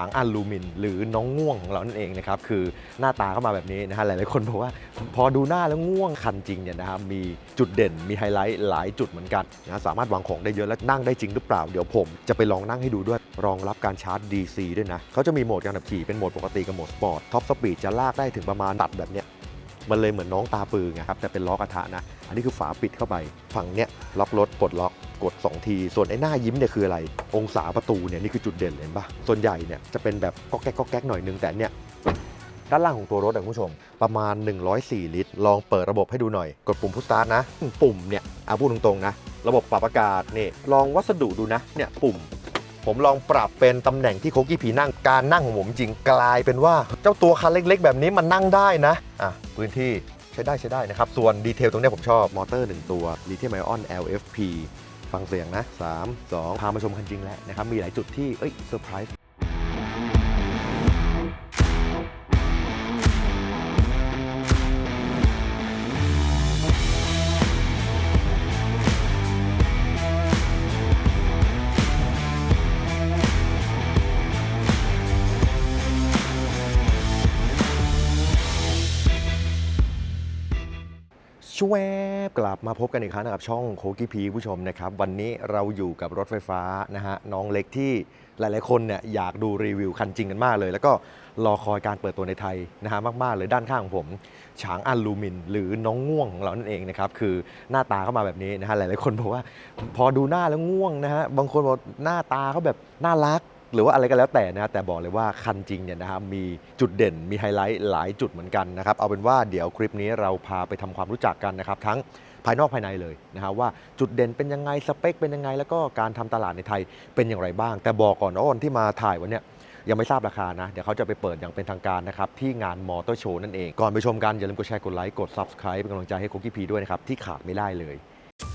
างอลูมิน หรือน้องง่วงของเรานั่นเองนะครับคือหน้าตาเข้ามาแบบนี้นะฮะหลายๆคนบอกว่าพอดูหน้าแล้วง่วงคันจริงเนี่ยนะครับมีจุดเด่นมีไฮไลท์หลายจุดเหมือนกันนะสามารถวางของได้เยอะและนั่งได้จริงหรือเปล่าเดี๋ยวผม จะไปลองนั่งให้ดูด้วยรองรับการชาร์จ DC ด้วยนะเขาจะมีโหมดการขับขี่เป็นโหมดปกติกับโหมดสปอร์ตท็อปสปีดจะลากได้ถึงประมาณตัดแบบเนี้ยมันเลยเหมือนน้องตาปือไงครับแต่เป็นล้อกระทะนะ อันนี้คือฝาปิดเข้าไป ฝั่งเนี้ยล็อกรถปลดล็อก กด 2 ที ส่วนไอ้หน้ายิ้มเนี่ยคืออะไร องศาประตูเนี่ยนี่คือจุดเด่นเลยเห็นปะส่วนใหญ่เนี่ยจะเป็นแบบก็แก๊กก็แก๊กหน่อยนึงแต่เนี่ยด้านล่างของตัวรถอะคุณผู้ชม ประมาณ 104 ลิตร ลองเปิดระบบให้ดูหน่อย กดปุ่มพุชสตาร์ทนะ ปุ่มเนี่ยเอาพูดตรงๆนะ ระบบปรับอากาศนี่ลองวัสดุดูนะ เนี่ยปุ่ม ผมลองปรับเป็นตำแหน่งที่โคกี้ผีนั่ง การนั่งของผมจริงกลายเป็นว่า เจ้าตัวคันเล็กๆ แบบนี้มันนั่งได้นะ อะ พื้นที่ใช้ได้ใช้ได้นะครับ ส่วนดีเทลตรงเนี้ยผมชอบ มอเตอร์ 1 ตัวลิเธียมไอออน LFP ฟังเสียงนะ 3 2 พามาชมคันจริงแล้วนะครับ มีหลายจุดที่ เอ้ยเซอร์ไพรส์ มาพบกันอีกครั้งนะครับช่องโคกี้พีผู้ชมนะครับวันนี้เราอยู่กับรถไฟฟ้านะฮะน้องเล็กที่หลาย ๆ คนเนี่ยอยากดูรีวิวคันจริงกันมากเลย แล้วก็รอคอยการเปิดตัวในไทยนะฮะมาก ๆ เลยด้านข้างของผมฉางอลูมิน หรือน้องง่วงของเรานั่นเองนะครับคือหน้าตาเข้ามาแบบนี้นะฮะหลาย ๆ คนบอกว่าพอดูหน้าแล้วง่วงนะฮะบางคนบอกหน้าตาเขาแบบน่ารักหรือว่าอะไรก็แล้วแต่นะฮะแต่บอกเลยว่าคันจริงเนี่ยนะครับมีจุดเด่นมีไฮไลท์หลายจุดเหมือนกันนะครับ เอาเป็นว่าเดี๋ยวคลิปนี้เราพาไปทำความรู้จักกันนะครับ ทั้ง ภายนอกภายในเลยนะฮะว่าจุดเด่นเป็นยังไงสเปคเป็นยังไง แล้วก็การทำตลาดในไทยเป็นอย่างไรบ้าง แต่บอกก่อนอ้อนที่มาถ่ายวันเนี้ยยังไม่ทราบราคานะ เดี๋ยวเขาจะไปเปิดอย่างเป็นทางการนะครับ ที่งานมอเตอร์โชว์นั่นเอง ก่อนไปชมกัน อย่าลืมกดแชร์กดไลค์กด subscribe เป็นกำลังใจให้โคกี้พีด้วยนะครับ ที่ขาดไม่ได้เลย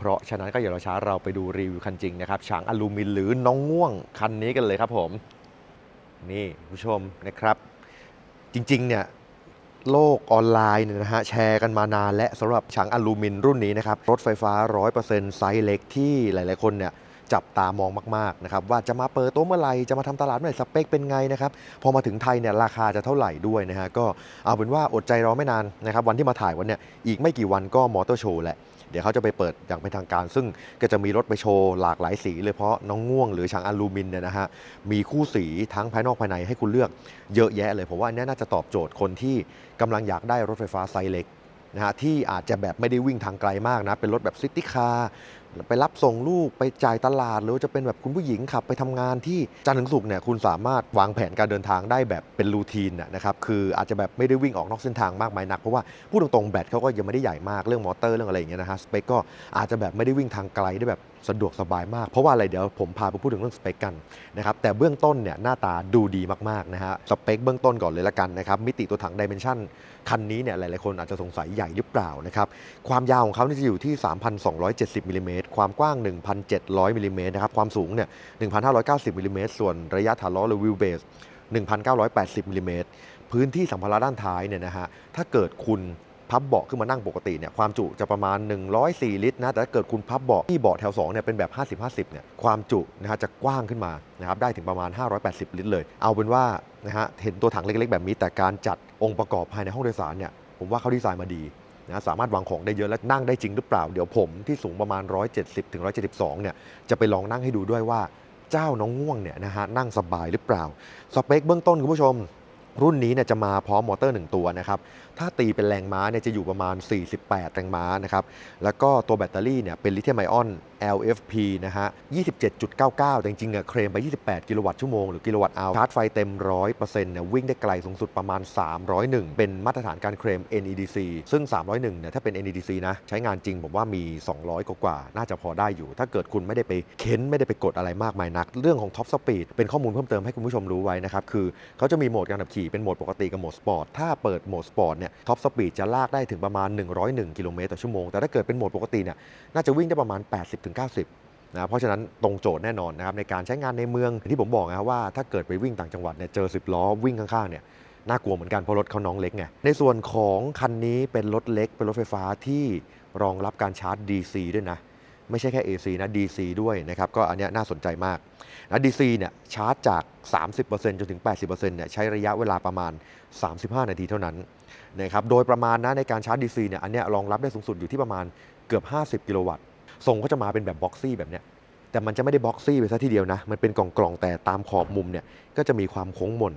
เพราะฉะนั้นก็อย่ารอช้าเราไปดูรีวิวคันจริงนะครับฉางอลูมินหรือน้องง่วงคันนี้กันเลยครับผม นี่ผู้ชมนะครับ จริงๆเนี่ยโลกออนไลน์เนี่ยนะฮะแชร์กันมานานและสำหรับฉางอลูมินรุ่นนี้นะครับ รถไฟฟ้า 100%ไซส์เล็กที่หลายๆคนเนี่ยจับตามองมากๆนะครับว่าจะมาเปิดตัวเมื่อไหร่จะมาทำตลาดเมื่อไหร่สเปคเป็นไงนะครับพอมาถึงไทยเนี่ยราคาจะเท่าไหร่ด้วยนะฮะก็เอาเป็นว่าอดใจรอไม่นานนะครับวันที่มาถ่ายวันเนี่ยอีกไม่กี่วันก็มอเตอร์โชว์แหละ เดี๋ยวเขาจะไปเปิดอย่างเป็นทางการ ซึ่งก็จะมีรถไปโชว์หลากหลายสีเลยเพราะน้องง่วงหรือฉางอลูมินเนี่ยนะฮะมีคู่สีทั้งภายนอกภายในให้คุณเลือกเยอะแยะเลยผมว่าอันนี้น่าจะตอบโจทย์คนที่กำลังอยากได้รถไฟฟ้าไซส์เล็กนะฮะที่อาจจะแบบไม่ได้วิ่งทางไกลมากนะเป็นรถแบบซิตี้คาร์ ไปรับส่งลูกไปจ่ายตลาด หรือว่าจะเป็นแบบคุณผู้หญิงขับไปทำงานที่จันทร์ถึงศุกร์เนี่ยคุณสามารถวางแผนการเดินทางได้แบบเป็นรูทีนนะนะครับคืออาจจะแบบไม่ได้วิ่งออกนอกเส้นทางมากมายนัก เพราะว่าพูดตรงๆแบตเขาก็ยังไม่ได้ใหญ่มากเรื่องมอเตอร์เรื่องอะไรอย่างเงี้ยนะฮะสเปคก็อาจจะแบบไม่ได้วิ่งทางไกลได้แบบ สะดวกสบายมาก เพราะว่าอะไรเดี๋ยวผมพาไปพูดถึงเรื่องสเปคกันนะครับแต่เบื้องต้นเนี่ยหน้าตาดูดีมากๆนะฮะสเปคเบื้องต้นก่อนเลยละกันนะครับมิติตัวถังดิเมนชันคันนี้เนี่ยหลายๆคนอาจจะสงสัยใหญ่หรือเปล่านะครับความยาวของเขาจะอยู่ที่ 3,270มิลลิเมตรความกว้าง 1,700มิลลิเมตรนะครับความสูงเนี่ย1,590มิลลิเมตรส่วนระยะฐานล้อหรือวิวเบส1,980มิลลิเมตรพื้นที่สัมภาระด้านท้ายเนี่ยนะฮะถ้าเกิดคุณ พับเบาะขึ้นมานั่งปกติเนี่ยความจุจะประมาณ 104 ลิตรนะแต่ถ้าเกิดคุณพับเบาะที่เบาะแถว2เนี่ยเป็นแบบ 50-50เนี่ยความจุนะฮะจะกว้างขึ้นมานะครับได้ถึงประมาณ 580 ลิตรเลย เอาเป็นว่านะฮะเห็นตัวถังเล็กๆ แบบนี้ แต่การจัดองค์ประกอบภายในห้องโดยสารเนี่ยผมว่าเขาดีไซน์มาดีนะสามารถวางของได้เยอะและนั่งได้จริงหรือเปล่า เดี๋ยวผมที่สูงประมาณ 170ถึง172เนี่ยจะไปลองนั่งให้ดูด้วยว่าเจ้าน้องง่วงเนี่ยนะฮะนั่งสบายหรือเปล่า สเปคเบื้องต้นคุณผู้ชม รุ่นนี้เนี่ยจะมาพร้อมมอเตอร์ 1 ตัวนะครับ ถ้าตีเป็นแรงม้าเนี่ยจะอยู่ประมาณ 48 แรงม้านะครับ แล้วก็ตัวแบตเตอรี่เนี่ยเป็นลิเธียมไอออน LFP นะฮะ 27.99 แต่จริงๆอะเคลมไป 28 กิโลวัตต์ชั่วโมงหรือกิโลวัตต์เอาชาร์จไฟเต็ม 100%เนี่ยวิ่งได้ไกลสูงสุดประมาณ 301 เป็นมาตรฐานการเคลม NEDC ซึ่ง 301 เนี่ยถ้าเป็น NEDC นะ ใช้งานจริงผมว่ามี 200 กว่าๆน่าจะพอได้อยู่ ถ้าเกิดคุณไม่ได้ไปเค้นไม่ได้ไปกดอะไรมากมายนัก เรื่องของท็อปสปีดเป็นข้อมูลเพิ่มเติมให้คุณผู้ชมรู้ไว้นะครับคือเขาจะมีโหมดการขับขี่เป็นโหมดปกติกับโหมดสปอร์ตถ้าเปิดโหมดสปอร์ตเนี่ยท็อปสปีดจะลากได้ถึงประมาณ 101 กิโลเมตรต่อชั่วโมง แต่ถ้าเกิดเป็นโหมดปกติเนี่ยน่าจะวิ่งได้ประมาณ 80-90นะเพราะฉะนั้นตรงโจทย์แน่นอนนะครับในการใช้งานในเมืองที่ผมบอกนะครับว่าถ้าเกิดไปวิ่งต่างจังหวัดเนี่ยเจอ 10 ล้อวิ่งข้างๆเนี่ยน่ากลัวเหมือนกันเพราะรถเขาน้องเล็กไง ในส่วนของคันนี้เป็นรถเล็ก เป็นรถไฟฟ้าที่รองรับการชาร์จ DC ด้วยนะ ไม่ใช่แค่ AC นะ DC ด้วยนะครับ ก็อันนี้น่าสนใจมากนะ DC เนี่ยชาร์จจาก 30%จนถึง 80%เนี่ยใช้ระยะเวลาประมาณ 35 นาทีเท่านั้น นะครับโดยประมาณนะในการชาร์จ DC เนี่ยอันเนี้ยรองรับได้สูงสุดอยู่ที่ประมาณเกือบ 50 กิโลวัตต์ทรงก็จะมาเป็นแบบบ็อกซี่แบบเนี้ยแต่มันจะไม่ได้บ็อกซี่ไปซะทีเดียวนะ มันเป็นกล่องๆแต่ตามขอบมุมเนี่ยก็จะมีความโค้งมน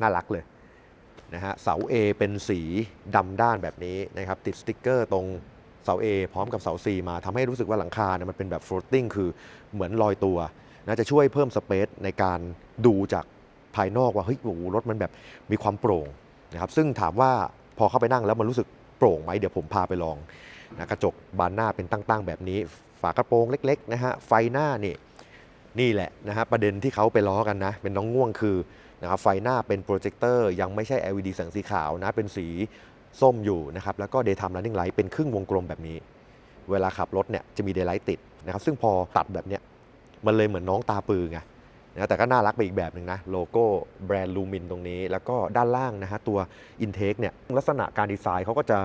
น่ารักเลยนะฮะเสา A เป็นสีดำด้านแบบนี้นะครับติดสติกเกอร์ตรงเสา A พร้อมกับเสา C มาทำให้รู้สึกว่าหลังคาเนี่ยมันเป็นแบบ floating คือเหมือนลอยตัวนะจะช่วยเพิ่มสเปซในการดูจากภายนอกว่าเฮ้ยโอ้รถมันแบบมีความโปร่ง นะครับซึ่งถามว่าพอเข้าไปนั่งแล้วมันรู้สึกโปร่งไหมเดี๋ยวผมพาไปลองนะกระจกบานหน้าเป็นตั้งๆ แบบนี้ ฝากระโปรงเล็กๆนะฮะไฟหน้านี่นี่แหละนะฮะประเด็นที่เขาไปล้อกันนะ เป็นน้องง่วงคือนะครับไฟหน้าเป็นโปรเจคเตอร์ยังไม่ใช่ LED แสงสีขาวนะ เป็นสีส้มอยู่นะครับ แล้วก็ daytime running light เป็นครึ่งวงกลมแบบนี้ เวลาขับรถเนี่ยจะมี daylight ติดนะครับ ซึ่งพอตัดแบบเนี้ยมันเลยเหมือนน้องตาปือไง นะแต่ก็น่ารักไปอีกแบบหนึ่งนะโลโก้แบรนด์ลูมินตรงนี้ แล้วก็ด้านล่างนะฮะตัว Intake เนี่ยลักษณะการดีไซน์เขาก็จะ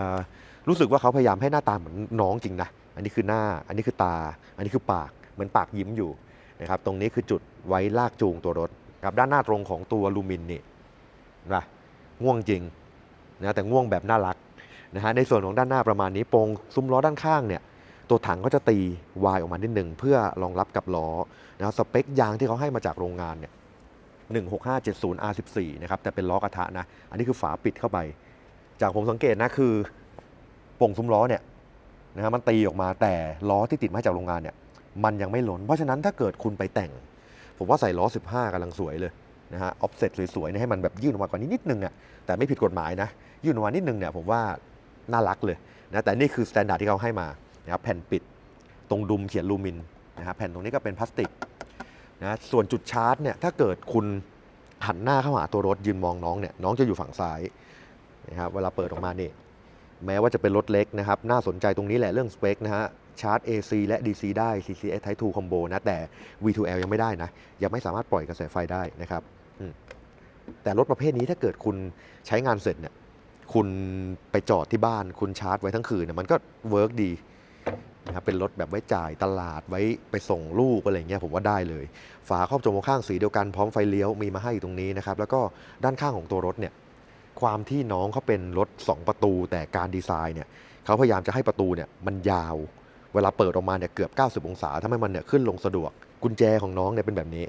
รู้สึกว่าเขาพยายามให้หน้าตาเหมือนน้องจริงนะอันนี้คือหน้า อันนี้คือตา อันนี้คือปากเหมือนปากยิ้มอยู่นะครับตรงนี้คือจุดไว้ลากจูงตัวรถครับด้านหน้าตรงของตัวลูมินนี่นะง่วงจริงนะแต่ง่วงแบบน่ารักนะฮะในส่วนของด้านหน้าประมาณนี้โปรงซุ้มล้อด้านข้างเนี่ย ตัวถังก็จะตีวายออกมานิดหนึ่งเพื่อรองรับกับล้อนะครับสเปคยางที่เขาให้มาจากโรงงานเนี่ย16570 R14 นะครับแต่เป็นล้อกระทะนะอันนี้คือฝาปิดเข้าไป จากผมสังเกตนะคือป่งซุ้มล้อเนี่ยนะฮะมันตีออกมาแต่ล้อที่ติดมาจากโรงงานเนี่ยมันยังไม่ล้นเพราะฉะนั้นถ้าเกิดคุณไปแต่ง ผมว่าใส่ล้อ 15กำลังสวยเลยนะฮะออฟเซ็ตสวยๆเนี่ยให้มันแบบยื่นออกมากว่านี้นิดนึงเนี่ยแต่ไม่ผิดกฎหมายนะ ยื่นออกมานิดนึงเนี่ยผมว่าน่ารักเลยนะแต่นี่คือสแตนดาร์ดที่เขาให้มา นะครับแผ่นปิดตรงดุมเขียนลูมินนะฮะแผ่นตรงนี้ก็เป็นพลาสติกนะส่วนจุดชาร์จเนี่ยถ้าเกิดคุณหันหน้าเข้าหาตัวรถยืนมองน้องเนี่ยน้องจะอยู่ฝั่งซ้ายนะครับเวลาเปิดออกมานี่แม้ว่าจะเป็นรถเล็กนะครับน่าสนใจตรงนี้แหละเรื่องสเปคนะฮะชาร์จ AC และ DC ได้ CCS Type 2 Combo นะแต่ V2L ยังไม่ได้นะ ยังไม่สามารถปล่อยกระแสไฟได้นะครับแต่รถประเภทนี้ถ้าเกิดคุณใช้งานเสร็จเนี่ยคุณไปจอดที่บ้านคุณชาร์จไว้ทั้งคืนเนี่ยมันก็เวิร์กดี นะครับเป็นรถแบบไว้จ่ายตลาดไว้ไปส่งลูกอะไรเงี้ยผมว่าได้เลย ฝาครอบจมูกข้างสีเดียวกันพร้อมไฟเลี้ยวมีมาให้อยู่ตรงนี้นะครับแล้วก็ด้านข้างของตัวรถเนี่ยความที่น้องเขาเป็นรถ 2 ประตู แต่การดีไซน์เนี่ยเขาพยายามจะให้ประตูเนี่ยมันยาว เวลาเปิดออกมาเนี่ยเกือบ 90 องศาทำให้มันเนี่ยขึ้นลงสะดวก กุญแจของน้องเนี่ยเป็นแบบนี้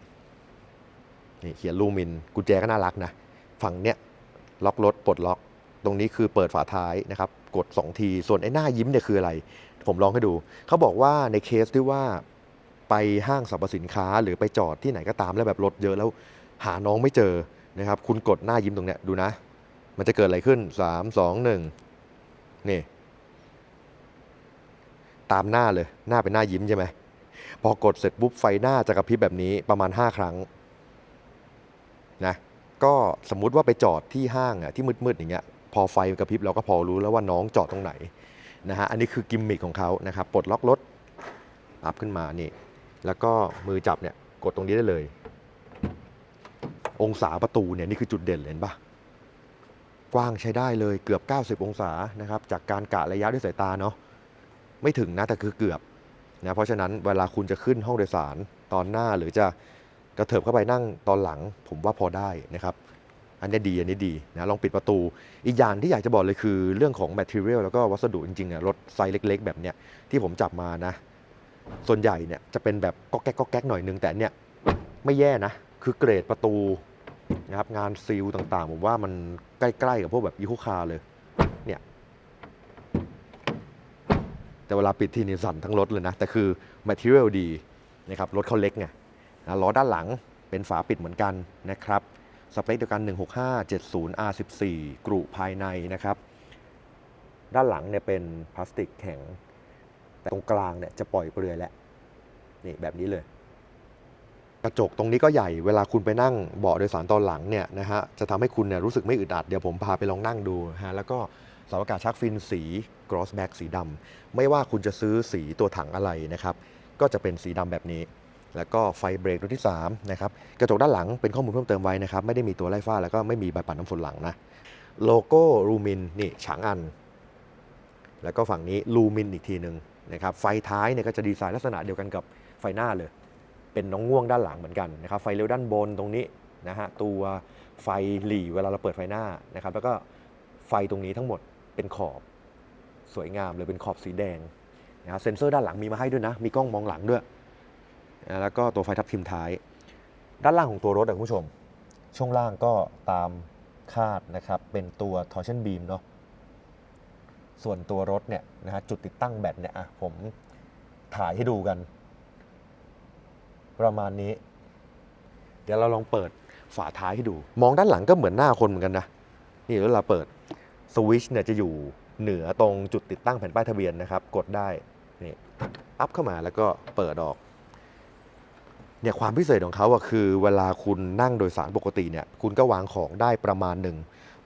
นี่เขียนลูมิน กุญแจก็น่ารักนะ ฝั่งเนี่ยล็อกรถปลดล็อก ตรงนี้คือเปิดฝาท้ายนะครับ กด 2 ที ส่วนไอ้หน้ายิ้มเนี่ยคืออะไร ผมลองให้ดู เขาบอกว่าในเคสที่ว่าไปห้างสรรพสินค้าหรือไปจอดที่ไหนก็ตามแล้วแบบรถเยอะแล้วหาน้องไม่เจอนะครับ คุณกดหน้ายิ้มตรงเนี้ยดูนะ มันจะเกิดอะไรขึ้นสามสองหนึ่งนี่ ตามหน้าเลย หน้าเป็นหน้ายิ้มใช่ไหม พอกดเสร็จปุ๊บไฟหน้าจะกระพริบแบบนี้ประมาณ 5 ครั้งนะก็สมมุติว่าไปจอดที่ห้างอะที่มืดๆอย่างเงี้ยพอไฟกระพริบเราก็พอรู้แล้วว่าน้องจอดตรงไหน นะฮะอันนี้คือกิมมิคของเขานะครับปลดล็อกรถอัพขึ้นมานี่แล้วก็มือจับเนี่ยกดตรงนี้ได้เลย องศาประตูเนี่ยนี่คือจุดเด่นเลยเห็นปะกว้างใช้ได้เลยเกือบ 90 องศานะครับจากการกะระยะด้วยสายตาเนาะไม่ถึงนะแต่คือเกือบนะเพราะฉะนั้นเวลาคุณจะขึ้นห้องโดยสารตอนหน้าหรือจะกระเถิบเข้าไปนั่งตอนหลัง ผมว่าพอได้นะครับ อันนี้ดีอันนี้ดีนะลองปิดประตู อีกอย่างที่อยากจะบอกเลยคือเรื่องของแมทเทียลแล้วก็วัสดุจริงๆเนี่ยรถไซส์เล็ก ๆ แบบเนี้ยที่ผมจับมานะ ส่วนใหญ่เนี่ยจะเป็นแบบก็แก๊กก็แก๊กหน่อยนึงแต่เนี่ยไม่แย่นะ คือเกรดประตูนะครับงานซีลต่างๆ ผมว่ามันใกล้ๆกับพวกแบบอีโคคาเลยเนี่ยแต่เวลาปิดทีนี่สั่นทั้งรถเลยนะ แต่คือ Material ดีนะครับรถเขาเล็กไงนะล้อด้านหลังเป็นฝาปิดเหมือนกันนะครับ สเปคเดียวกัน 165 70 R14 กรุภายในนะครับ ด้านหลังเนี่ยเป็นพลาสติกแข็ง แต่ตรงกลางเนี่ยจะปล่อยเปลือยแล้วนี่แบบนี้เลย กระจกตรงนี้ก็ใหญ่เวลาคุณไปนั่งเบาะโดยสารตอนหลังเนี่ยนะฮะจะทำให้คุณเนี่ยรู้สึกไม่อึดอัดเดี๋ยวผมพาไปลองนั่งดูฮะแล้วก็สาอากาศชักฟินสี Gross Back สีดำไม่ว่าคุณจะซื้อสีตัวถังอะไรนะครับ ก็จะเป็นสีดำแบบนี้ แล้วก็ไฟเบรกตัวที่3นะครับกระจกด้านหลังเป็นข้อมูลเพิ่มเติมไว้นะครับไม่ได้มีตัวไล่ฟ้าแล้วก็ไม่มีใบปัดน้ำฝนหลังนะโลโก้ลูมินนี่ฉางอัน แล้วก็ฝั่งนี้ลูมินอีกทีหนึ่งนะครับไฟท้ายเนี่ยก็จะดีไซน์ลักษณะเดียวกันกับไฟหน้าเลย เป็นน้องง่วงด้านหลังเหมือนกันนะครับไฟเลี้ยวด้านบนตรงนี้นะฮะตัวไฟหลีเวลาเราเปิดไฟหน้านะครับแล้วก็ไฟตรงนี้ทั้งหมดเป็นขอบสวยงามเลยเป็นขอบสีแดงนะครับเซ็นเซอร์ด้านหลังมีมาให้ด้วยนะ มีกล้องมองหลังด้วย แล้วก็ตัวไฟทับทิมท้าย ด้านล่างของตัวรถอะคุณผู้ชม ช่วงล่างก็ตามคาดนะครับ เป็นตัว torsion beam เนาะส่วนตัวรถเนี่ยนะฮะจุดติดตั้งแบตเนี่ยอะผมถ่ายให้ดูกัน ประมาณนี้ เดี๋ยวเราลองเปิดฝาท้ายให้ดู มองด้านหลังก็เหมือนหน้าคนเหมือนกันนะ นี่เวลาเปิดสวิตชเนี่ยจะอยู่เหนือตรงจุดติดตั้งแผ่นป้ายทะเบียนนะครับ กดได้นี่อัพเข้ามาแล้วก็เปิดออก เนี่ยความพิเศษของเขาอะคือเวลาคุณนั่งโดยสารปกติเนี่ยคุณก็วางของได้ประมาณหนึ่ง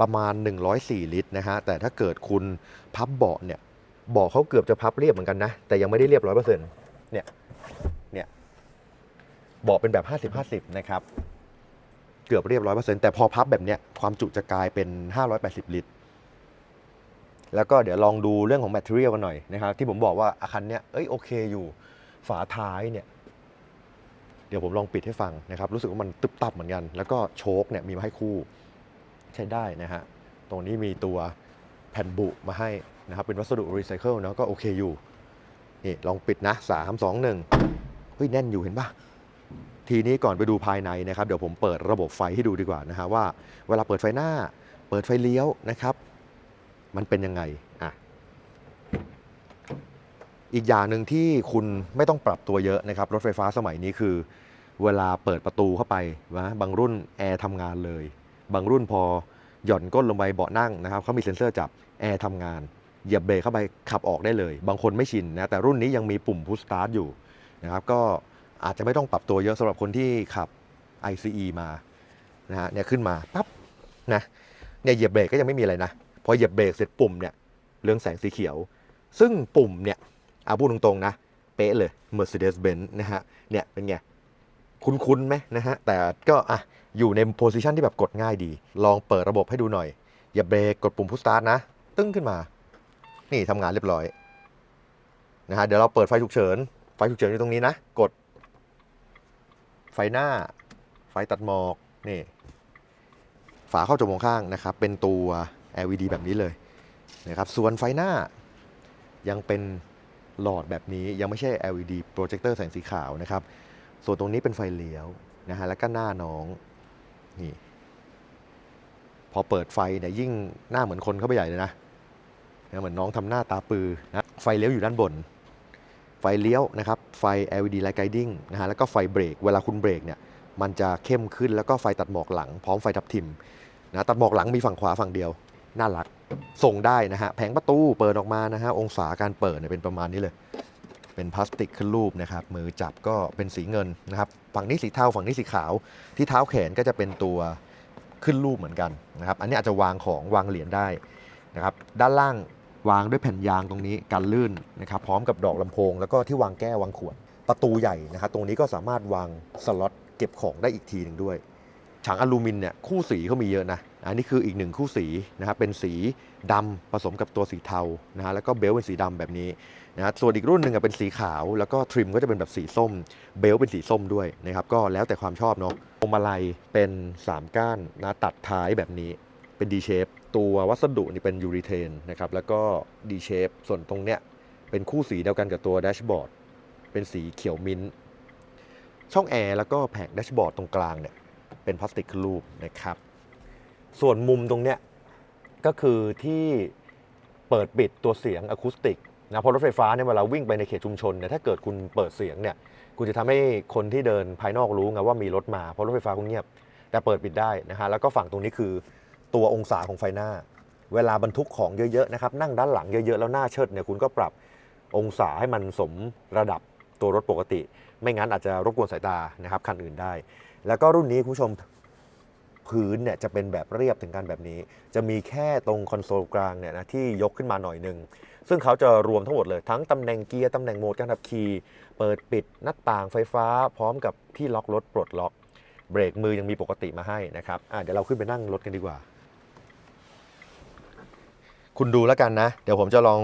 ประมาณ 104 ลิตรนะฮะแต่ถ้าเกิดคุณพับเบาะเนี่ยเบาะเขาเกือบจะพับเรียบเหมือนกันนะ แต่ยังไม่ได้เรียบร้อยเปอร์เซ็นต์เนี่ยเนี่ยเบาะเป็นแบบ 50-50 นะครับ เกือบเรียบร้อยเปอร์เซ็นต์แต่พอพับแบบเนี้ยความจุจะกลายเป็น 580 ลิตร แล้วก็เดี๋ยวลองดูเรื่องของแมทเทียลกันหน่อยนะครับที่ผมบอกว่าอาคันเนี้ยเอ้ยโอเคอยู่ฝาท้ายเนี่ย เดี๋ยวผมลองปิดให้ฟังนะครับรู้สึกว่ามันตึบตับเหมือนกัน แล้วก็โชคเนี่ยมีมาให้คู่ใช้ได้นะฮะตรงนี้มีตัวแผ่นบุมาให้นะครับเป็นวัสดุรีไซเคิลเนาะก็โอเคอยู่นี่ลองปิดนะ 3 2 1เฮ้ยแน่นอยู่เห็นปะทีนี้ก่อนไปดูภายในนะครับเดี๋ยวผมเปิดระบบไฟให้ดูดีกว่านะฮะว่าเวลาเปิดไฟหน้า เปิดไฟเลี้ยวนะครับ มันเป็นยังไง อีกอย่างหนึ่งที่คุณไม่ต้องปรับตัวเยอะนะครับ รถไฟฟ้าสมัยนี้คือ เวลาเปิดประตูเข้าไปนะบางรุ่นแอร์ทำงานเลย บางรุ่นพอหย่อนก้นลงไปเบาะนั่งนะครับเขามีเซ็นเซอร์จับแอร์ทำงานเหยียบเบรกเข้าไปขับออกได้เลย บางคนไม่ชินนะแต่รุ่นนี้ยังมีปุ่มพุชสตาร์ทอยู่นะครับก็อาจจะไม่ต้องปรับตัวเยอะสำหรับคนที่ขับ ICE มานะฮะเนี่ยขึ้นมาปั๊บนะเนี่ยเหยียบเบรกก็ยังไม่มีอะไรนะพอเหยียบเบรกเสร็จปุ่มเนี่ยเรืองแสงสีเขียว ซึ่งปุ่มเนี่ย อาพูดตรงๆนะ เป๊ะเลย Mercedes-Benz นะฮะ เนี่ยเป็นไง คุ้นๆไหมนะฮะ แต่ก็อะอยู่ในโพสิชันที่แบบกดง่ายดี ลองเปิดระบบให้ดูหน่อย อย่าเบรกกดปุ่มพุชสตาร์ทนะ ตึ้งขึ้นมา นี่ทำงานเรียบร้อยนะฮะเดี๋ยวเราเปิดไฟฉุกเฉิน ไฟฉุกเฉินอยู่ตรงนี้นะ กด ไฟหน้า ไฟตัดหมอก นี่ ฝาเข้าจมูกข้างนะครับ เป็นตัว LED แบบนี้เลยนะครับ ส่วนไฟหน้ายังเป็น หลอดแบบนี้ยังไม่ใช่ LED โปรเจคเตอร์แสงสีขาวนะครับ ส่วนตรงนี้เป็นไฟเลี้ยวนะฮะแล้วก็หน้าน้องนี่พอเปิดไฟเนี่ยยิ่งหน้าเหมือนคนเข้าไปใหญ่เลยนะนะเหมือนน้องทำหน้าตาปือนะไฟเลี้ยวอยู่ด้านบน ไฟเลี้ยวนะครับ ไฟ LED light guiding นะฮะแล้วก็ไฟเบรก เวลาคุณเบรกเนี่ยมันจะเข้มขึ้นแล้วก็ไฟตัดหมอกหลัง พร้อมไฟทับทิมนะตัดหมอกหลังมีฝั่งขวาฝั่งเดียว น่ารัก ส่งได้นะฮะแผงประตูเปิดออกมานะฮะองศาการเปิดเนี่ยเป็นประมาณนี้เลย เป็นพลาสติกขึ้นรูปนะครับมือจับก็เป็นสีเงินนะครับฝั่งนี้สีเทาฝั่งนี้สีขาว ที่เท้าแขนก็จะเป็นตัวขึ้นรูปเหมือนกันนะครับอันนี้อาจจะวางของวางเหรียญได้นะครับด้านล่างวางด้วยแผ่นยางตรงนี้กันลื่นนะครับพร้อมกับดอกลำโพง แล้วก็ที่วางแก้ววางขวดประตูใหญ่นะครับตรงนี้ก็สามารถวางสล็อตเก็บของได้อีกทีหนึ่งด้วยฉางอลูมินเนี่ยคู่สีเขามีเยอะนะ อันนี้คืออีกหนึ่งคู่สีนะครับเป็นสีดำผสมกับตัวสีเทานะฮะแล้วก็เบลเป็นสีดำแบบนี้นะส่วนอีกรุ่นหนึ่งเป็นสีขาว แล้วก็ทริมก็จะเป็นแบบสีส้ม เบลเป็นสีส้มด้วยนะครับก็แล้วแต่ความชอบเนาะพวงมาลัยเป็น 3 ก้านนะตัดท้ายแบบนี้เป็น D shape ตัววัสดุนี่เป็นยูริเทนนะครับแล้วก็ D shape ส่วนตรงเนี้ยเป็นคู่สีเดียวกันกับตัวแดชบอร์ดเป็นสีเขียวมิ้นท์ช่องแอร์แล้วก็แผงแดชบอร์ดตรงกลางเนี่ยเป็นพลาสติกรูปนะครับ ส่วนมุมตรงเนี้ยก็คือที่เปิดปิดตัวเสียงอะคูสติกนะเพราะรถไฟฟ้าเนี่ยเวลาวิ่งไปในเขตชุมชนเนี่ยถ้าเกิดคุณเปิดเสียงเนี่ยคุณจะทำให้คนที่เดินภายนอกรู้ไงว่ามีรถมาเพราะรถไฟฟ้าคุณเงียบ แต่เปิดปิดได้นะฮะแล้วก็ฝั่งตรงนี้คือตัวองศาของไฟหน้า เวลาบรรทุกของเยอะๆนะครับนั่งด้านหลังเยอะๆแล้วหน้าเชิดเนี่ยคุณก็ปรับองศาให้มันสมระดับตัวรถปกติ ไม่งั้นอาจจะรบกวนสายตานะครับคันอื่นได้ แล้วก็รุ่นนี้คุณผู้ชม พื้นเนี่ยจะเป็นแบบเรียบถึงกันแบบนี้ จะมีแค่ตรงคอนโซลกลางเนี่ยนะที่ยกขึ้นมาหน่อยหนึ่งซึ่งเขาจะรวมทั้งหมดเลยทั้งตำแหน่งเกียร์ตำแหน่งโหมดการขับขี่เปิดปิดหน้าต่างไฟฟ้า พร้อมกับที่ล็อกรถปลดล็อก เบรกมือยังมีปกติมาให้นะครับอะเดี๋ยวเราขึ้นไปนั่งรถกันดีกว่า คุณดูแล้วกันนะ เดี๋ยวผมจะลอง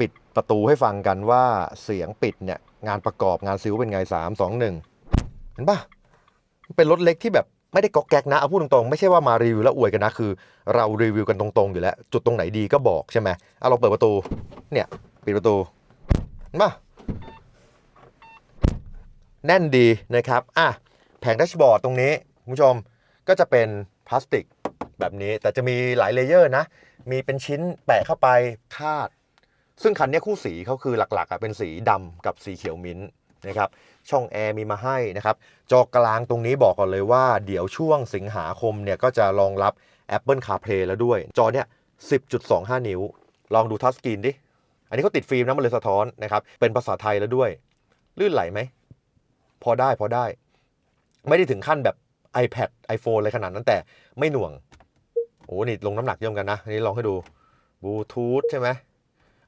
ปิดประตูให้ฟังกันว่าเสียงปิดเนี่ยงานประกอบงานซิลเป็นไง3 2 1เห็นปะเป็นรถเล็กที่แบบ ไม่ได้ก๊อกแก๊กนะเอาพูดตรงๆ ไม่ใช่ว่ามารีวิวแล้วอวยกันนะ คือ เรารีวิวกันตรงๆอยู่แล้ว จุดตรงไหนดีก็บอกใช่ไหมเอาเราเปิดประตู เนี่ย ปิดประตูเห็นปะแน่นดีนะครับ อะ แผงแดชบอร์ดตรงนี้คุณผู้ชมก็จะเป็นพลาสติกแบบนี้ แต่จะมีหลายเลเยอร์นะ มีเป็นชิ้นแปะเข้าไปคาด ซึ่งคันนี้คู่สีเขาคือหลักๆอะเป็นสีดำกับสีเขียวมิ้นท์ นะครับช่องแอร์มีมาให้นะครับจอกลางตรงนี้บอกก่อนเลยว่า เดี๋ยวช่วงสิงหาคมเนี่ยก็จะรองรับ Apple CarPlay แล้วด้วย จอเนี่ย 10.25 นิ้ว ลองดูทัชสกรีนดิ อันนี้เขาติดฟิล์มนะมันเลยสะท้อนนะครับเป็นภาษาไทยแล้วด้วย ลื่นไหลไหม พอได้พอได้ ไม่ได้ถึงขั้นแบบ iPad iPhone เลยขนาดนั้นแต่ไม่หน่วงโอ้นี่ลงน้ำหนักเยอะเหมือนกันนะ อันนี้ลองให้ดูบลูทูธใช่ไหม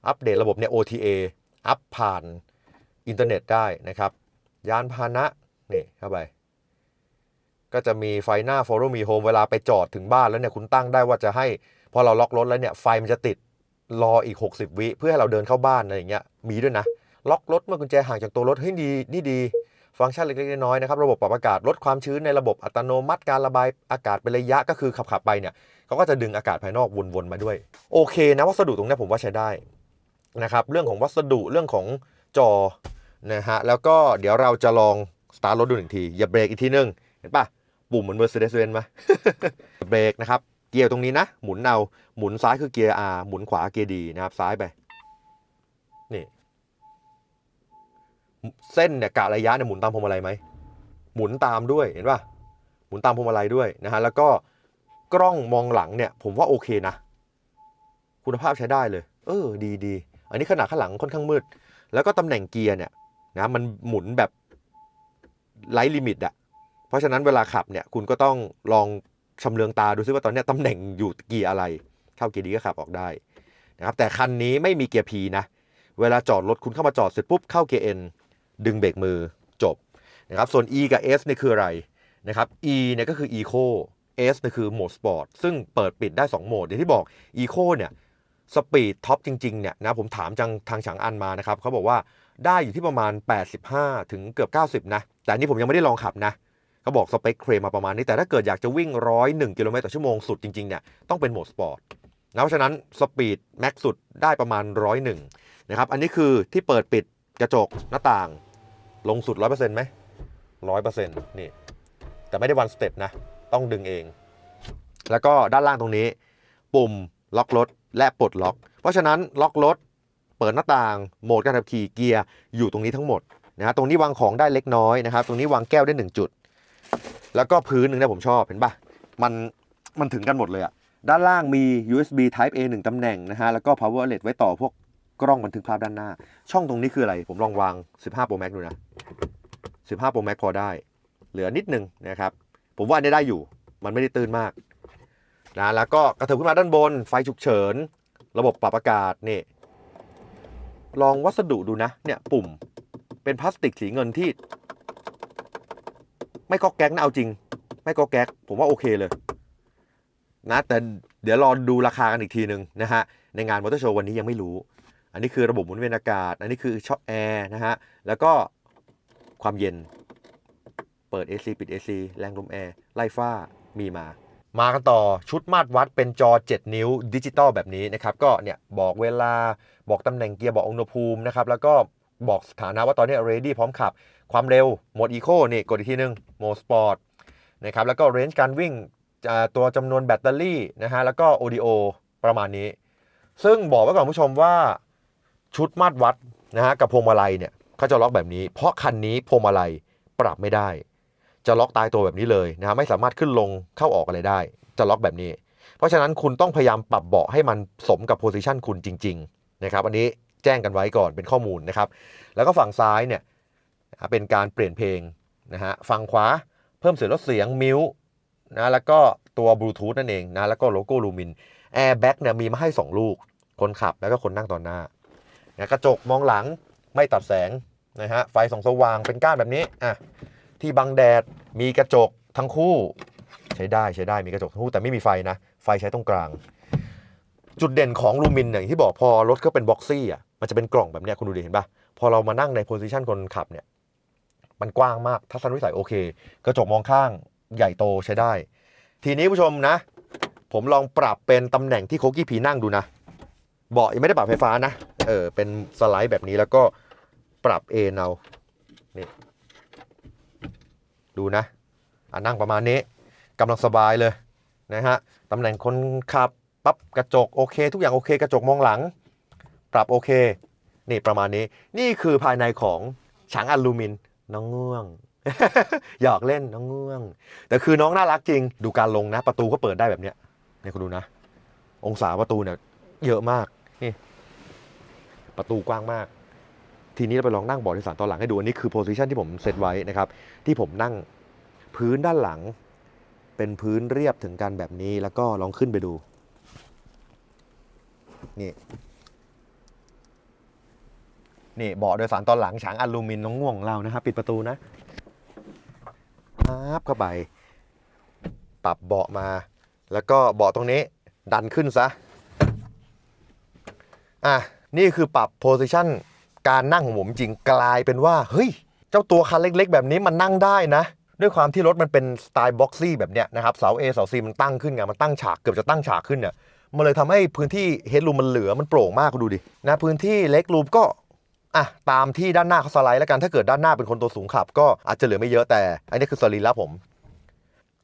อัปเดตระบบเนี่ย OTA อัพผ่าน อินเทอร์เน็ตได้นะครับ ยานพาหนะนี่เข้าไป ก็จะมีไฟหน้า Follow Me Home เวลาไปจอดถึงบ้านแล้วเนี่ยคุณตั้งได้ว่าจะให้พอเราล็อกรถแล้วเนี่ยไฟมันจะติดรออีก 60 วิเพื่อให้เราเดินเข้าบ้านอะไรอย่างเงี้ยมีด้วยนะ ล็อกรถเมื่อกุญแจห่างจากตัวรถเฮ้ยดีนี่ดี ฟังก์ชันเล็กๆน้อยๆนะครับ ระบบปรับอากาศลดความชื้นในระบบอัตโนมัติการระบายอากาศเป็นระยะก็คือขับๆไปเนี่ยเขาก็จะดึงอากาศภายนอกวนๆมาด้วย โอเคนะวัสดุตรงเนี้ยผมว่าใช้ได้นะครับเรื่องของวัสดุเรื่องของ จอนะฮะแล้วก็เดี๋ยวเราจะลองสตาร์ทรถดูหนึ่งที อย่าเบรกอีกทีนึง เห็นปะปุ่มเหมือน Mercedes-Benz ไหมเบรกนะครับ เกียร์ตรงนี้นะ หมุนเอาหมุนซ้ายคือเกียร์ R หมุนขวาเกียร์ D นะครับ ซ้ายไป นี่ เส้นเนี่ยกะระยะเนี่ยหมุนตามพวงมาลัยไหม หมุนตามด้วยเห็นปะหมุนตามพวงมาลัยด้วยนะฮะแล้วก็กล้องมองหลังเนี่ย ผมว่าโอเคนะ คุณภาพใช้ได้เลย เออ ดีดีอันนี้ขนาดข้างหลังค่อนข้างมืด แล้วก็ตำแหน่งเกียร์เนี่ยนะมันหมุนแบบไลท์ลิมิตอะเพราะฉะนั้นเวลาขับเนี่ยคุณก็ต้องลองชำเลืองตาดูซิว่าตอนเนี้ยตำแหน่งอยู่เกียร์อะไร เข้าเกียร์ดีก็ขับออกได้นะครับแต่คันนี้ไม่มีเกียร์ P นะเวลาจอดรถคุณเข้ามาจอดเสร็จปุ๊บเข้าเกียร์ N ดึงเบรกมือจบนะครับส่วน E กับ S เนี่ยคืออะไรนะครับ E เนี่ยก็คือ Eco S เนี่ยคือโหมดสปอร์ตซึ่งเปิดปิดได้ 2 โหมดอย่างที่บอก Eco เนี่ย สปีดท็อปจริงๆเนี่ยนะผมถามจังทางฉางอันมานะครับเขาบอกว่าได้อยู่ที่ประมาณ 85 ถึงเกือบ 90 นะ แต่อันนี้ผมยังไม่ได้ลองขับนะเขาบอกสเปคเคลมมาประมาณนี้ แต่ถ้าเกิดอยากจะวิ่ง 101 กิโลเมตรต่อชั่วโมงสุดจริงๆเนี่ยต้องเป็นโหมดสปอร์ตนะเพราะฉะนั้นสปีดแม็กสุดได้ประมาณ 101 นะครับ อันนี้คือที่เปิดปิดกระจกหน้าต่าง ลงสุด 100%ไหม100%นี่ แต่ไม่ได้วันสเต็ปนะ ต้องดึงเอง แล้วก็ด้านล่างตรงนี้ ปุ่มล็อกรถ และปลดล็อก เพราะฉะนั้นล็อกรถ เปิดหน้าต่าง โหมดการขับขี่เกียร์อยู่ตรงนี้ทั้งหมดนะฮะตรงนี้วางของได้เล็กน้อยนะครับ ตรงนี้วางแก้วได้ 1 จุด แล้วก็พื้นหนึ่งเนี่ยผมชอบเห็นปะมันมันถึงกันหมดเลยอะด้านล่างมี USB Type A 1ตำแหน่งนะฮะแล้วก็ power outlet ไว้ต่อพวกกล้องบันทึกภาพด้านหน้า ช่องตรงนี้คืออะไร ผมลองวาง 15 Pro Max ดูนะ 15 Pro Max พอได้ เหลือนิดนึงนะครับ ผมว่าอันนี้ได้อยู่ มันไม่ได้ตื้นมาก นะแล้วก็กระเถิบขึ้นมาด้านบน ไฟฉุกเฉิน ระบบปรับอากาศนี่ลองวัสดุดูนะเนี่ยปุ่มเป็นพลาสติกสีเงินที่ ไม่ก๊อกแก๊กนะเอาจริง ไม่ก๊อกแก๊กผมว่าโอเคเลย นะแต่เดี๋ยวรอดูราคากันอีกทีหนึ่งนะฮะในงานมอเตอร์โชว์วันนี้ยังไม่รู้ อันนี้คือระบบหมุนเวียนอากาศ อันนี้คือช็อคแอร์นะฮะแล้วก็ความเย็น เปิด AC ปิด AC แรงลมแอร์ไล่ฟ้ามีมา มากันต่อชุดมาตรวัดเป็นจอ 7 นิ้วดิจิตอลแบบนี้นะครับก็เนี่ยบอกเวลาบอกตำแหน่งเกียร์บอกอุณหภูมินะครับแล้วก็บอกสถานะว่าตอนนี้ ready พร้อมขับ ความเร็วโหมด Eco นี่กดอีกทีนึงโหมด Sport นะครับแล้วก็ range การวิ่งตัวจำนวนแบตเตอรี่นะฮะแล้วก็ audio ประมาณนี้ ซึ่งบอกไว้ก่อนผู้ชมว่าชุดมาตรวัดนะฮะกับพวงมาลัยเนี่ยเขาจะล็อกแบบนี้ เพราะคันนี้พวงมาลัยปรับไม่ได้ จะล็อกตายตัวแบบนี้เลยนะฮะไม่สามารถขึ้นลงเข้าออกอะไรได้ จะล็อกแบบนี้ เพราะฉะนั้นคุณต้องพยายามปรับเบาะให้มันสมกับโพซิชันคุณจริงๆนะครับอันนี้แจ้งกันไว้ก่อนเป็นข้อมูลนะครับ แล้วก็ฝั่งซ้ายเนี่ยเป็นการเปลี่ยนเพลงนะฮะฝั่งขวาเพิ่มเสียงลดเสียงมิวนะแล้วก็ตัวบลูทูธนั่นเองนะแล้วก็โลโก้ลูมินแอร์แบ็กเนี่ยมีมาให้ 2 ลูก คนขับแล้วก็คนนั่งตอนหน้านะกระจกมองหลังไม่ตัดแสงนะฮะไฟส่องสว่างเป็นก้านแบบนี้อะ ที่บังแดดมีกระจกทั้งคู่ใช้ได้ใช้ได้มีกระจกทั้งคู่แต่ไม่มีไฟนะ ไฟใช้ตรงกลาง จุดเด่นของลูมินอย่างที่บอกพอรถก็เป็นบ็อกซี่อะมันจะเป็นกล่องแบบเนี้ยคุณดูดิเห็นปะพอเรามานั่งในโพซิชันคนขับเนี่ยมันกว้างมากทัศนวิสัยโอเค กระจกมองข้างใหญ่โตใช้ได้ ทีนี้ผู้ชมนะ ผมลองปรับเป็นตำแหน่งที่โคกี้ผีนั่งดูนะเบาะยังไม่ได้ปรับไฟฟ้านะเออเป็นสไลด์แบบนี้แล้วก็ปรับเอนเอา ดูนะอะนั่งประมาณนี้กำลังสบายเลยนะฮะตำแหน่งคนขับปั๊บกระจกโอเค ทุกอย่างโอเค กระจกมองหลัง ปรับโอเค นี่ประมาณนี้ นี่คือภายในของฉางอลูมินน้องง่วงหยอกเล่นน้องง่วง แต่คือน้องน่ารักจริง ดูการลงนะ ประตูก็เปิดได้แบบเนี้ยเนี่ยคุณดูนะ องศาประตูเนี่ยเยอะมากนี่ประตูกว้างมาก ทีนี้เราไปลองนั่งเบาะโดยสารตอนหลังให้ดูอันนี้คือโพซิชันที่ผมเซตไว้นะครับที่ผมนั่งพื้นด้านหลัง เป็นพื้นเรียบถึงกันแบบนี้แล้วก็ลองขึ้นไปดูนี่นี่เบาะโดยสารตอนหลังฉางอลูมินน้องง่วงเรานะครับ ปิดประตูนะปั๊บเข้าไป ปรับเบาะมา แล้วก็เบาะตรงนี้ดันขึ้นซะอะนี่คือปรับโพซิชัน การนั่งของผมจริงกลายเป็นว่าเฮ้ยเจ้าตัวคันเล็ก ๆ แบบนี้มันนั่งได้นะ ด้วยความที่รถมันเป็นสไตล์บ็อกซี่แบบเนี้ยนะครับเสา A เสา C มันตั้งขึ้นไงมันตั้งฉากเกือบจะตั้งฉากขึ้นเนี่ยมันเลยทำให้พื้นที่เฮดรูมมันเหลือมันโปร่งมากดูดินะพื้นที่เล็กรูมก็อะตามที่ด้านหน้าเขาสไลด์แล้วกันถ้าเกิดด้านหน้าเป็นคนตัวสูงขับ ก็อาจจะเหลือไม่เยอะแต่ อันนี้คือสรีระผม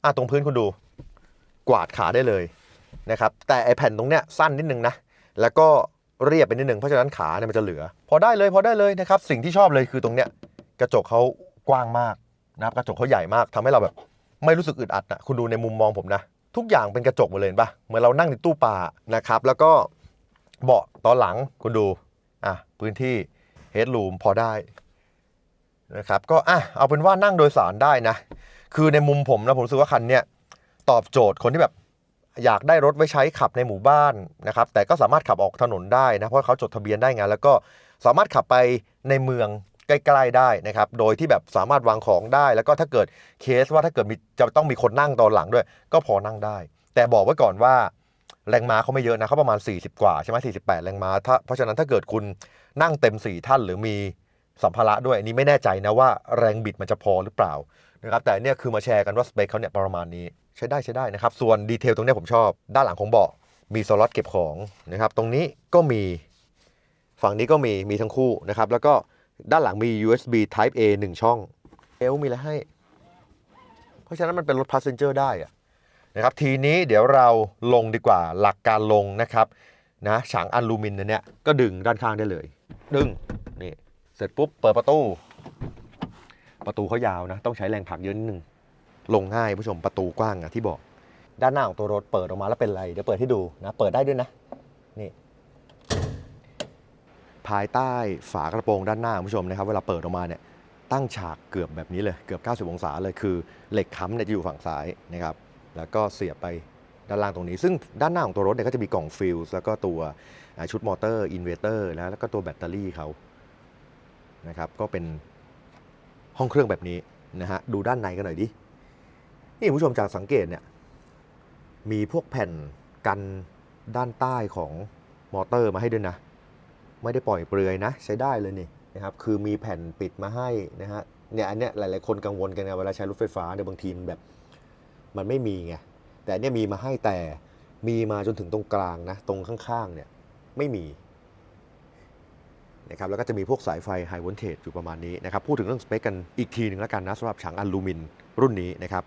อะตรงพื้นคุณดู กวาดขาได้เลยนะครับแต่ไอแผ่นตรงเนี้ยสั้นนิดนึงนะแล้วก็ เรียบไปนิดนึงเพราะฉะนั้นขาเนี่ยมันจะเหลือ พอได้เลยพอได้เลยนะครับสิ่งที่ชอบเลยคือตรงเนี้ยกระจกเขากว้างมากนะครับกระจกเขาใหญ่มากทำให้เราแบบ ไม่รู้สึกอึดอัดนะคุณดูในมุมมองผมนะทุกอย่างเป็นกระจกหมดเลยปะเหมือนเรานั่งในตู้ปลานะครับแล้วก็เบาะตอนหลังคุณดูอะพื้นที่เฮดรูมพอได้นะครับก็อะเอาเป็นว่านั่งโดยสารได้นะ คือในมุมผมนะผมรู้สึกว่าคันเนี้ยตอบโจทย์คนที่แบบ อยากได้รถไว้ใช้ขับในหมู่บ้านนะครับแต่ก็สามารถขับออกถนนได้นะเพราะเขาจดทะเบียนได้ไงแล้วก็สามารถขับไปในเมืองใกล้ๆได้นะครับ โดยที่แบบสามารถวางของได้ แล้วก็ถ้าเกิดเคสว่าถ้าเกิดมีจะต้องมีคนนั่งตอนหลังด้วย ก็พอนั่งได้ แต่บอกไว้ก่อนว่าแรงม้าเขาไม่เยอะนะเขาประมาณ 40 กว่าใช่ไหม48แรงม้าถ้าเพราะฉะนั้นถ้าเกิดคุณนั่งเต็ม 4 ท่านหรือมีสัมภาระด้วยอันนี้ไม่แน่ใจนะว่าแรงบิดมันจะพอหรือเปล่านะครับแต่เนี่ยคือมาแชร์กันว่าสเปคเขาเนี่ยประมาณนี้ ใช้ได้ใช้ได้นะครับ ส่วนดีเทลตรงนี้ผมชอบ ด้านหลังของเบาะมีสล็อตเก็บของนะครับ ตรงนี้ก็มี ฝั่งนี้ก็มี มีทั้งคู่นะครับ แล้วก็ด้านหลังมี USB Type A 1 ช่องเอลมีอะไรให้ เพราะฉะนั้นมันเป็นรถ passenger ได้อะนะครับ ทีนี้เดี๋ยวเราลงดีกว่าหลักการลงนะครับนะฉางอลูมิเนียมเนี่ยก็ดึงด้านข้างได้เลย ดึงนี่เสร็จปุ๊บเปิดประตู ประตูเขายาวนะ ต้องใช้แรงผลักเยอะนิดนึง ลงง่ายผู้ชมประตูกว้างอะที่บอก ด้านหน้าของตัวรถเปิดออกมาแล้วเป็นไร เดี๋ยวเปิดให้ดูนะ เปิดได้ด้วยนะ นี่ ภายใต้ฝากระโปรงด้านหน้าผู้ชมนะครับ เวลาเปิดออกมาเนี่ยตั้งฉากเกือบแบบนี้เลย เกือบ 90 องศาเลยคือเหล็กค้ำเนี่ยจะอยู่ฝั่งซ้ายนะครับ แล้วก็เสียบไปด้านล่างตรงนี้ ซึ่งด้านหน้าของตัวรถเนี่ยก็จะมีกล่องฟิลส์แล้วก็ตัวชุดมอเตอร์อินเวอร์เตอร์แล้วก็ตัวแบตเตอรี่เขานะครับ ก็เป็นห้องเครื่องแบบนี้นะฮะ ดูด้านในกันหน่อยดิ นี่ผู้ชมจากสังเกตเนี่ยมีพวกแผ่นกันด้านใต้ของมอเตอร์มาให้ด้วยนะ ไม่ได้ปล่อยเปลือยนะ ใช้ได้เลยนี่นะครับคือมีแผ่นปิดมาให้นะฮะเนี่ยอันเนี้ยหลาย ๆ คนกังวลกันไงเวลาใช้รถไฟฟ้าเนี่ยบางทีมันแบบ มันไม่มีไงแต่อันเนี่ยมีมาให้แต่มีมาจนถึงตรงกลางนะ ตรงข้าง ๆ เนี่ยไม่มีนะครับแล้วก็จะมีพวกสายไฟไฮว o ลเทจอยู่ประมาณนี้นะครับพูดถึงเรื่องสเปคกันอีกทีหนึ่งแล้วกันนะสำหรับฉางอลูมินรุ่นนี้นะครับ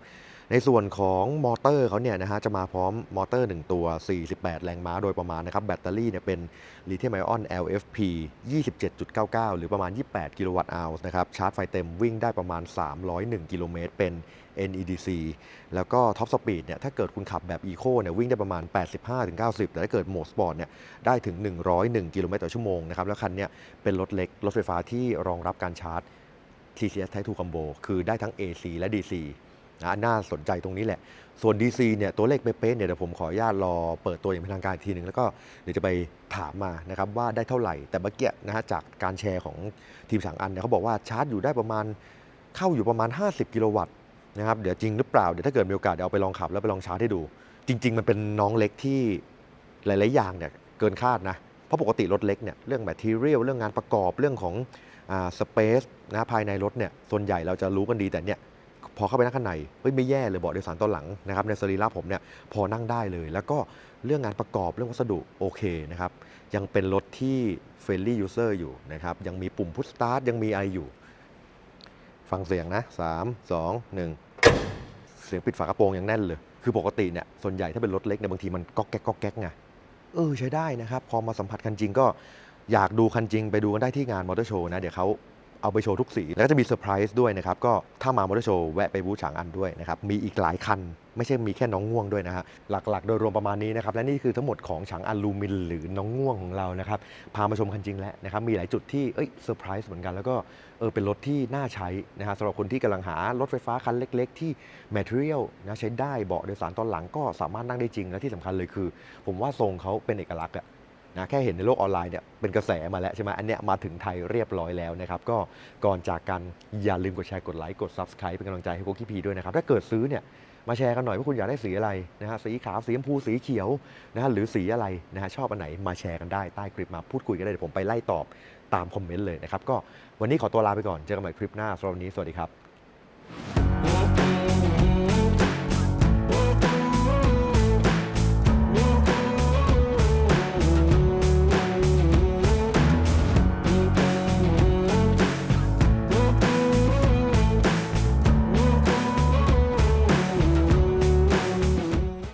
ในส่วนของมอเตอร์เขาเนี่ยนะฮะจะมาพร้อมมอเตอร์ 1 ตัว 48 แรงม้าโดยประมาณนะครับ แบตเตอรี่เนี่ยเป็นลิเธียมไอออน LFP 27.99 หรือประมาณ 28 กิโลวัตต์อัลนะครับ ชาร์จไฟเต็มวิ่งได้ประมาณ 301 กิโลเมตรเป็น NEDC แล้วก็ท็อปสปีดเนี่ยถ้าเกิดคุณขับแบบ Eco เนี่ยวิ่งได้ประมาณ 85-90 แต่ถ้าเกิดโหมดสปอร์ตเนี่ยได้ถึง 101 กิโลเมตรต่อชั่วโมงนะครับ แล้วคันเนี้ยเป็นรถเล็ก รถไฟฟ้าที่รองรับการชาร์จ TCS Type 2 Combo คือได้ทั้ง AC และ DC นะน่าสนใจตรงนี้แหละ ส่วน DC เนี่ยตัวเลขเป๊ะๆเนี่ยเดี๋ยวผมขออนุญาตรอเปิดตัวอย่างเป็นทางการอีกทีหนึ่งแล้วก็เดี๋ยวจะไปถามมานะครับว่าได้เท่าไหร่ แต่เมื่อกี้นะฮะจากการแชร์ของทีมฉางอันเนี่ยเขาบอกว่าชาร์จอยู่ได้ประมาณเข้าอยู่ประมาณ 50 กิโลวัตต์นะครับเดี๋ยวจริงหรือเปล่าเดี๋ยวถ้าเกิดมีโอกาสเดี๋ยวเอาไปลองขับแล้วไปลองชาร์จให้ดู จริง ๆ มันเป็นน้องเล็กที่หลาย ๆ อย่างเนี่ยเกินคาดนะเพราะปกติรถเล็กเนี่ยเรื่องแมทเทียลเรื่องงานประกอบเรื่องของสเปซนะภายในรถเนี่ยส่วนใหญ่เราจะรู้กันดีแต่เนี่ย พอเข้าไปนั่งข้างในเฮ้ยไม่แย่เลยเบาะโดยสารตอนหลังนะครับในสรีระผมเนี่ยพอนั่งได้เลย แล้วก็เรื่องงานประกอบเรื่องวัสดุโอเคนะครับยังเป็นรถที่เฟรนลี่ยูเซอร์อยู่นะครับยังมีปุ่มพุชสตาร์ทยังมีไรอยู่ ฟังเสียงนะ 3 2 1 เสียงปิดฝากระโปรงยังแน่นเลย คือปกติเนี่ยส่วนใหญ่ถ้าเป็นรถเล็กเนี่ยบางทีมันก๊อกแก๊กก๊อกแก๊กไงเออใช้ได้นะครับ พอมาสัมผัสคันจริงก็อยากดูคันจริงไปดูกันได้ที่งานมอเตอร์โชว์นะ เดี๋ยวเขา เอาไปโชว์ทุกสี แล้วก็จะมีเซอร์ไพรส์ด้วยนะครับ ก็ถ้ามามอเตอร์โชว์แวะไปบูธฉางอันด้วยนะครับ มีอีกหลายคัน ไม่ใช่มีแค่น้องง่วงด้วยนะฮะ หลักๆ โดยรวมประมาณนี้นะครับ และนี่คือทั้งหมดของฉางอันลูมินหรือน้องง่วงของเรานะครับ พามาชมคันจริงแล้วนะครับ มีหลายจุดที่เอ้ยเซอร์ไพรส์เหมือนกัน แล้วก็เออเป็นรถที่น่าใช้นะฮะสำหรับคนที่กำลังหารถไฟฟ้าคันเล็ก ๆ ที่ Material นะใช้ได้เบาะโดยสารตอนหลังก็สามารถนั่งได้จริงและที่สำคัญเลยคือ ผมว่าทรงเขาเป็นเอกลักษณ์อะ นะแค่เห็นในโลกออนไลน์เนี่ยเป็นกระแสมาแล้วใช่ไหมอันเนี้ยมาถึงไทยเรียบร้อยแล้วนะครับ ก็ก่อนจากกันอย่าลืมกดแชร์กดไลค์กด Subscribe เป็นกำลังใจให้พวกพี่พีด้วยนะครับ ถ้าเกิดซื้อเนี่ยมาแชร์กันหน่อยว่าคุณอยากได้สีอะไรนะฮะสีขาวสีชมพูสีเขียวนะฮะหรือสีอะไรนะฮะชอบอันไหนมาแชร์กันได้ใต้คลิปมาพูดคุยกันได้เดี๋ยวผมไปไล่ตอบตามคอมเมนต์เลยนะครับก็วันนี้ขอตัวลาไปก่อนเจอกันใหม่คลิปหน้าสำหรับวันนี้สวัสดีครับ